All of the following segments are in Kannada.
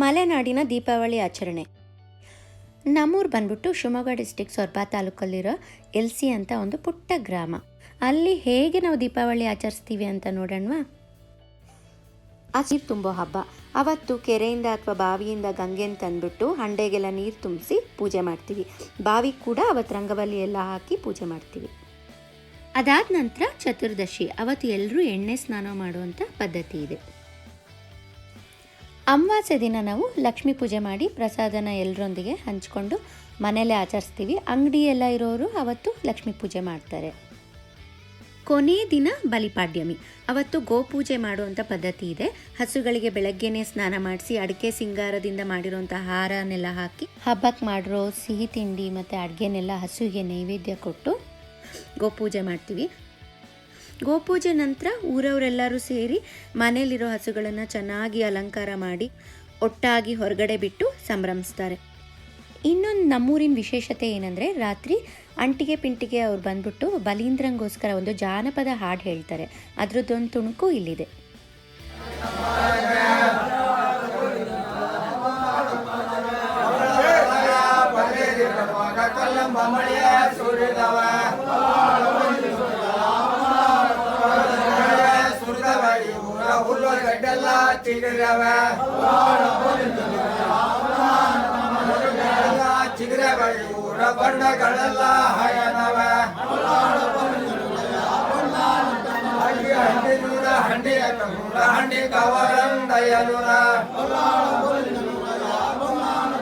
ಮಲೆನಾಡಿನ ದೀಪಾವಳಿ ಆಚರಣೆ. ನಮ್ಮೂರು ಬಂದ್ಬಿಟ್ಟು ಶಿವಮೊಗ್ಗ ಡಿಸ್ಟಿಕ್ ಸೊರಬ ತಾಲೂಕಲ್ಲಿರೋ ಎಲ್ಸಿ ಅಂತ ಒಂದು ಪುಟ್ಟ ಗ್ರಾಮ. ಅಲ್ಲಿ ಹೇಗೆ ನಾವು ದೀಪಾವಳಿ ಆಚರಿಸ್ತೀವಿ ಅಂತ ನೋಡೋಣವಾ? ಆ ತುಂಬೋ ಹಬ್ಬ. ಅವತ್ತು ಕೆರೆಯಿಂದ ಅಥವಾ ಬಾವಿಯಿಂದ ಗಂಗೆನ ತಂದ್ಬಿಟ್ಟು ಹಂಡೆಗೆಲ್ಲ ನೀರು ತುಂಬಿಸಿ ಪೂಜೆ ಮಾಡ್ತೀವಿ. ಬಾವಿ ಕೂಡ ಅವತ್ತು ರಂಗವಲ್ಲಿ ಎಲ್ಲ ಹಾಕಿ ಪೂಜೆ ಮಾಡ್ತೀವಿ. ಅದಾದ ನಂತರ ಚತುರ್ದಶಿ. ಅವತ್ತು ಎಲ್ಲರೂ ಎಣ್ಣೆ ಸ್ನಾನ ಮಾಡುವಂಥ ಪದ್ಧತಿ ಇದೆ. ಅಮಾವಾಸ್ಯೆ ದಿನ ನಾವು ಲಕ್ಷ್ಮೀ ಪೂಜೆ ಮಾಡಿ ಪ್ರಸಾದನ ಎಲ್ಲರೊಂದಿಗೆ ಹಂಚ್ಕೊಂಡು ಮನೆಯಲ್ಲೇ ಆಚರಿಸ್ತೀವಿ. ಅಂಗಡಿ ಎಲ್ಲ ಇರೋರು ಅವತ್ತು ಲಕ್ಷ್ಮೀ ಪೂಜೆ ಮಾಡ್ತಾರೆ. ಕೊನೆ ದಿನ ಬಲಿಪಾಡ್ಯಮಿ. ಅವತ್ತು ಗೋಪೂಜೆ ಮಾಡುವಂಥ ಪದ್ಧತಿ ಇದೆ. ಹಸುಗಳಿಗೆ ಬೆಳಗ್ಗೆನೇ ಸ್ನಾನ ಮಾಡಿಸಿ ಅಡಿಕೆ ಸಿಂಗಾರದಿಂದ ಮಾಡಿರೋಂಥ ಹಾರನೆಲ್ಲ ಹಾಕಿ ಹಬ್ಬಕ್ಕೆ ಮಾಡಿರೋ ಸಿಹಿ ತಿಂಡಿ ಮತ್ತು ಅಡುಗೆನೆಲ್ಲ ಹಸುವಿಗೆ ನೈವೇದ್ಯ ಕೊಟ್ಟು ಗೋಪೂಜೆ ಮಾಡ್ತೀವಿ. ಗೋಪೂಜೆ ನಂತರ ಊರವರೆಲ್ಲರೂ ಸೇರಿ ಮನೆಯಲ್ಲಿರೋ ಹಸುಗಳನ್ನು ಚೆನ್ನಾಗಿ ಅಲಂಕಾರ ಮಾಡಿ ಒಟ್ಟಾಗಿ ಹೊರಗಡೆ ಬಿಟ್ಟು ಸಂಭ್ರಮಿಸ್ತಾರೆ. ಇನ್ನೊಂದು ನಮ್ಮೂರಿನ ವಿಶೇಷತೆ ಏನಂದರೆ ರಾತ್ರಿ ಅಂಟಿಗೆ ಪಿಂಟಿಗೆ ಅವ್ರು ಬಂದ್ಬಿಟ್ಟು ಬಲೀಂದ್ರಂಗೋಸ್ಕರ ಒಂದು ಜಾನಪದ ಹಾಡು ಹೇಳ್ತಾರೆ. ಅದರದ್ದೊಂದು ತುಣುಕು ಇಲ್ಲಿದೆ. ಹುಲ್ಲುಗಡ್ಡೆಲ್ಲ ಚಿಗುರವ ಚಿಗುರೆ ಬಳಿ ಊರ ಬಣ್ಣಗಳೆಲ್ಲ ಹಯನವ ಹಂಡಿ ಹಂಡಿ ನೂರ ಹಂಡಿ ನೂರ ಹಂಡಿ ಕವರಂದಯ್ಯನೂರ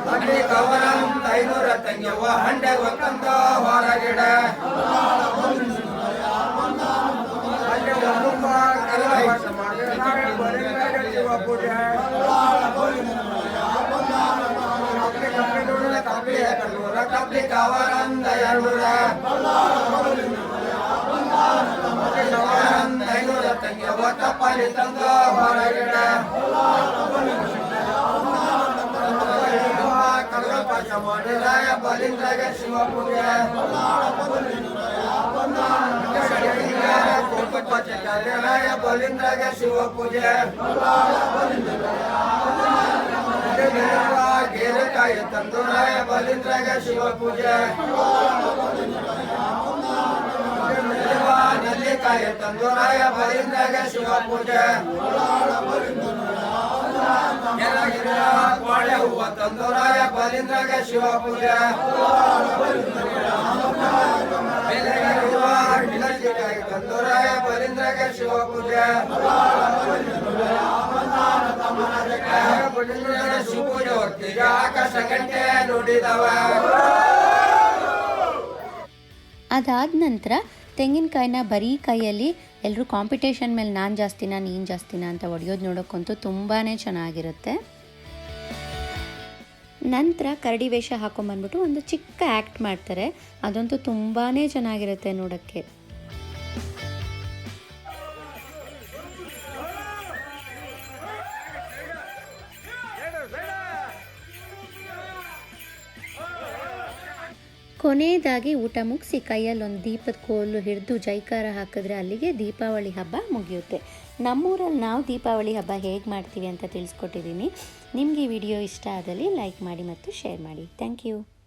ಹಂಡಿ ಕವರಂದೈನೂರ ತಂಗ್ಯವ್ವ ಹಂಡೆ ಒಕ್ಕಂತ ಹೊರಗಿಡ ನೂರ ಕಪ್ಲಿ ಕವರಂದಯ್ಯನೂರ ಕವರಂದೈನೂರ ತಂಗ್ಯವ್ವ ಕಪ್ಪಲಿ ತಂದ ಹೊರಗಿಡ ಕಲ್ಪಶ ಮಾಡಿರಾಯ ಬಲಿಂದ್ರಾಗ ಶಿವ ಪೂಜೆ ರಾಯ ಬಲಿಂದ್ರಾಗ ಶಿವ ತಂದೂರಾಯ ಬಲಿಂದ್ರಾಗ ಶಿವ ಪೂಜೆ ನೆಲ್ಲಿಕಾಯ ತಂದೂರಾಯ ಬಲಿಂದ್ರಾಗ ಶಿವ ಪೂಜೆ ಕೋಳೆ ಹೂವ ತಂದೂರಾಯ ಬಲಿಂದ್ರಾಗ ಶಿವ ಪೂಜೆ ತಂದೂರಾಯ ಬಲಿಂದ್ರಾಗ ಶಿವ ಪೂಜೆ ಶಿವ ಪೂಜೆ ಹೊತ್ತಿಗೆ ಗಂಟೆ ನುಡಿದವ. ಅದಾದ ನಂತರ ತೆಂಗಿನಕಾಯಿನ ಬರೀ ಕೈಯಲ್ಲಿ ಎಲ್ಲರೂ ಕಾಂಪಿಟೇಷನ್ ಮೇಲೆ ನಾನು ಜಾಸ್ತಿನಾ, ನೀನು ಜಾಸ್ತಿನಾ ಅಂತ ಹೊಡೆಯೋದು ನೋಡೋಕ್ಕಂತೂ ತುಂಬಾ ಚೆನ್ನಾಗಿರುತ್ತೆ. ನಂತರ ಕರಡಿ ವೇಷ ಹಾಕೊಂಬಂದ್ಬಿಟ್ಟು ಒಂದು ಚಿಕ್ಕ ಆ್ಯಕ್ಟ್ ಮಾಡ್ತಾರೆ. ಅದಂತೂ ತುಂಬಾ ಚೆನ್ನಾಗಿರುತ್ತೆ ನೋಡೋಕ್ಕೆ. ಕೊನೆಯದಾಗಿ ಊಟ ಮುಗಿಸಿ ಕೈಯಲ್ಲಿ ಒಂದು ದೀಪದ ಕೋಲು ಹಿಡಿದು ಜೈಕಾರ ಹಾಕಿದ್ರೆ ಅಲ್ಲಿಗೆ ದೀಪಾವಳಿ ಹಬ್ಬ ಮುಗಿಯುತ್ತೆ. ನಮ್ಮೂರಲ್ಲಿ ನಾವು ದೀಪಾವಳಿ ಹಬ್ಬ ಹೇಗೆ ಮಾಡ್ತೀವಿ ಅಂತ ತಿಳಿಸ್ಕೊಟ್ಟಿದ್ದೀನಿ. ನಿಮಗೆ ವಿಡಿಯೋ ಇಷ್ಟ ಆದಲ್ಲಿ ಲೈಕ್ ಮಾಡಿ ಮತ್ತು ಶೇರ್ ಮಾಡಿ. Thank you.